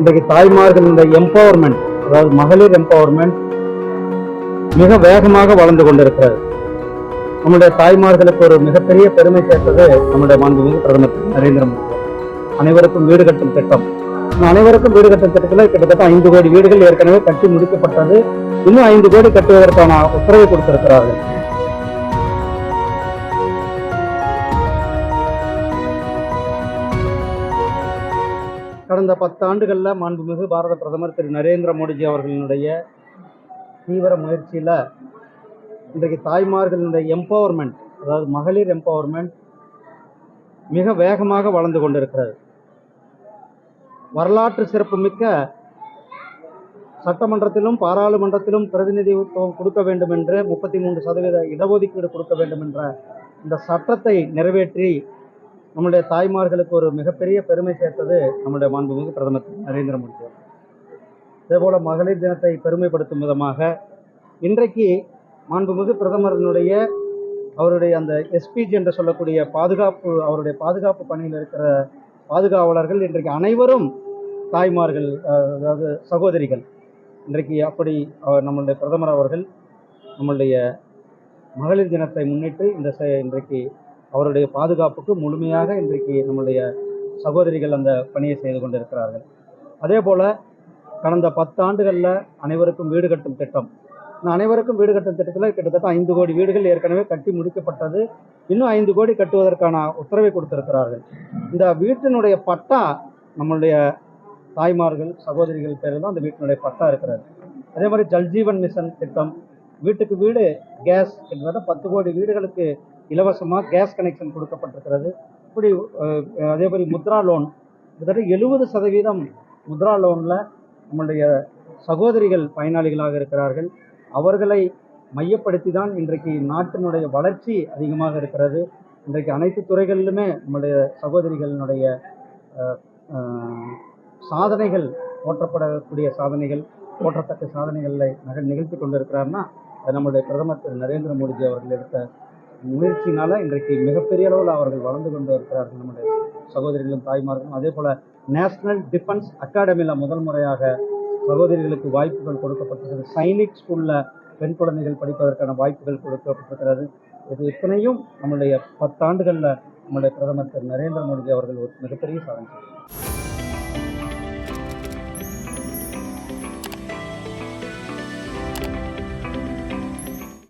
இன்றைக்கு தாய்மார்களுடைய எம்பவர்மெண்ட் அதாவது மகளிர் எம்பவர்மெண்ட் மிக வேகமாக வளர்ந்து கொண்டிருக்கிறது. நம்முடைய தாய்மார்களுக்கு ஒரு மிகப்பெரிய பெருமை சேர்த்தது நம்முடைய மாண்புமிகு பிரதமர் நரேந்திர மோடி அனைவருக்கும் வீடு கட்டும் திட்டம். அனைவருக்கும் வீடு கட்டும் திட்டத்தில் கிட்டத்தட்ட ஐந்து கோடி வீடுகள் ஏற்கனவே கட்டி முடிக்கப்பட்டது. இன்னும் ஐந்து கோடி கட்டுவதற்கான உத்தரவை கொடுத்திருக்கிறார்கள். கடந்த பத்தாண்டுகளில் மாண்புமிகு பாரத பிரதமர் திரு நரேந்திர மோடிஜி அவர்களினுடைய தீவிர முயற்சியில் இன்றைக்கு தாய்மார்களினுடைய எம்பவர்மெண்ட் அதாவது மகளிர் எம்பவர்மெண்ட் மிக வேகமாக வளர்ந்து கொண்டிருக்கிறது. வரலாற்று சிறப்புமிக்க சட்டமன்றத்திலும் பாராளுமன்றத்திலும் பிரதிநிதித்துவம் கொடுக்க வேண்டும் என்று முப்பத்தி மூன்று சதவீத இடஒதுக்கீடு கொடுக்க வேண்டும் என்ற இந்த சட்டத்தை நிறைவேற்றி நம்முடைய தாய்மார்களுக்கு ஒரு மிகப்பெரிய பெருமை சேர்த்தது நம்முடைய மாண்புமிகு பிரதமர் நரேந்திர மோடி அதேபோல் மகளிர் தினத்தை பெருமைப்படுத்தும் விதமாக இன்றைக்கு மாண்புமிகு பிரதமரனுடைய அவருடைய அந்த எஸ்பிஜி என்று சொல்லக்கூடிய பாதுகாப்பு அவருடைய பாதுகாப்பு பணியில் இருக்கிற பாதுகாவலர்கள் இன்றைக்கு அனைவரும் தாய்மார்கள் அதாவது சகோதரிகள். இன்றைக்கு அப்படி அவர் நம்மளுடைய பிரதமர் அவர்கள் நம்மளுடைய மகளிர் தினத்தை முன்னிட்டு இந்த செ- இன்றைக்கு அவருடைய பாதுகாப்புக்கு முழுமையாக இன்றைக்கு நம்முடைய சகோதரிகள் அந்த பணியை செய்து கொண்டிருக்கிறார்கள். அதே போல் கடந்த பத்து ஆண்டுகளில் அனைவருக்கும் வீடு கட்டும் திட்டம். இந்த அனைவருக்கும் வீடு கட்டும் திட்டத்தில் கிட்டத்தட்ட ஐந்து கோடி வீடுகள் ஏற்கனவே கட்டி முடிக்கப்பட்டது. இன்னும் ஐந்து கோடி கட்டுவதற்கான உத்தரவை கொடுத்திருக்கிறார்கள். இந்த வீட்டினுடைய பட்டா நம்மளுடைய தாய்மார்கள் சகோதரிகள் பேரில் தான் அந்த வீட்டினுடைய பட்டா இருக்கிறது. அதே மாதிரி ஜல்ஜீவன் மிஷன் திட்டம் வீட்டுக்கு வீடு கேஸ் கிட்டத்தட்ட பத்து கோடி வீடுகளுக்கு இலவசமாக கேஸ் கனெக்ஷன் கொடுக்கப்பட்டிருக்கிறது. இப்படி அதே மாதிரி முத்ரா லோன் கிட்டத்தட்ட எழுபது சதவீதம் முத்ரா லோனில் நம்மளுடைய சகோதரிகள் பயனாளிகளாக இருக்கிறார்கள். அவர்களை மையப்படுத்தி தான் இன்றைக்கு நாட்டினுடைய வளர்ச்சி அதிகமாக இருக்கிறது. இன்றைக்கு அனைத்து துறைகளிலுமே நம்முடைய சகோதரிகளினுடைய சாதனைகள் போற்றப்படக்கூடிய சாதனைகள் போற்றத்தக்க சாதனைகளை நகல் நிகழ்த்தி கொண்டிருக்கிறார்னா அது நம்முடைய பிரதமர் திரு. நரேந்திர மோடிஜி அவர்கள் எடுத்த முயற்சினால இன்றைக்கு மிகப்பெரிய அளவில் அவர்கள் வளர்ந்து கொண்டு இருக்கிறார்கள் நம்முடைய சகோதரிகளும் தாய்மார்களும். அதே போல நேஷனல் டிஃபென்ஸ் அகாடமியில் முதல் முறையாக சகோதரிகளுக்கு வாய்ப்புகள் கொடுக்கப்பட்டிருக்கிறது. சைனிக் ஸ்கூலில் பெண் குழந்தைகள் படிப்பதற்கான வாய்ப்புகள் கொடுக்கப்பட்டிருக்கிறது. இது இத்தனையும் நம்முடைய பத்தாண்டுகளில் நம்முடைய பிரதமர் திரு நரேந்திர மோடி அவர்கள் ஒரு மிகப்பெரிய சாதனை